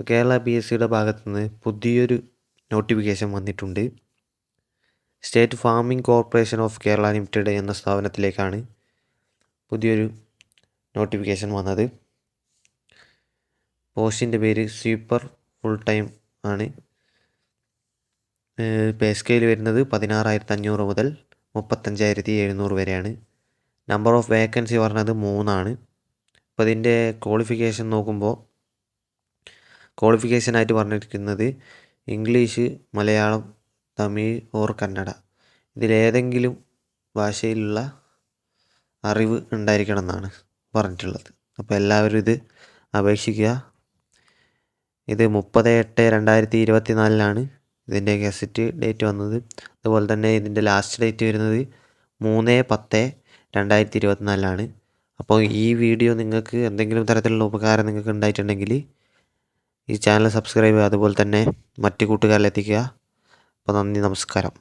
Kerala P S സിയുടെ ഭാഗത്തു നിന്ന് പുതിയൊരു നോട്ടിഫിക്കേഷൻ വന്നിട്ടുണ്ട്. State Farming Corporation of Kerala Limited എന്ന സ്ഥാപനത്തിലേക്കാണ് പുതിയൊരു നോട്ടിഫിക്കേഷൻ വന്നത്. പോസ്റ്റിന്റെ പേര് സ്വീപ്പർ ഫുൾ ടൈം ആണ് പേ സ്കെയിൽ വരുന്നത് പതിനാറായിരത്തി അഞ്ഞൂറ് മുതൽ മുപ്പത്തഞ്ചായിരത്തി എഴുന്നൂറ് വരെയാണ്. നമ്പർ ഓഫ് വേക്കൻസി പറഞ്ഞത് മൂന്നാണ്. അപ്പോൾ ഇതിന്റെ ക്വാളിഫിക്കേഷൻ നോക്കുമ്പോൾ ക്വാളിഫിക്കേഷനായിട്ട് പറഞ്ഞിരിക്കുന്നത് ഇംഗ്ലീഷ് മലയാളം തമിഴ് ഓർ കന്നഡ. ഇതിലേതെങ്കിലും ഭാഷയിലുള്ള അറിവ് ഉണ്ടായിരിക്കണം എന്നാണ് പറഞ്ഞിട്ടുള്ളത്. അപ്പോൾ എല്ലാവരും ഇത് അപേക്ഷിക്കുക. ഇത് മുപ്പത് എട്ട് രണ്ടായിരത്തി ഇരുപത്തി നാലിലാണ് ഇതിന്റെ ഗസറ്റ് ഡേറ്റ് വന്നത്. അതുപോലെ തന്നെ ഇതിന്റെ ലാസ്റ്റ് ഡേറ്റ് വരുന്നത് മൂന്ന് പത്ത് രണ്ടായിരത്തി ഇരുപത്തിനാലിലാണ് അപ്പോൾ ഈ വീഡിയോ നിങ്ങൾക്ക് എന്തെങ്കിലും തരത്തിലുള്ള ഉപകാരം നിങ്ങൾക്ക് ഉണ്ടായിട്ടുണ്ടെങ്കിൽ ഈ ചാനൽ സബ്സ്ക്രൈബ് ചെയ്യുക അതുപോലെ തന്നെ മറ്റു കൂട്ടുകാരിലെത്തിക്കുക. അപ്പോൾ നന്ദി നമസ്കാരം.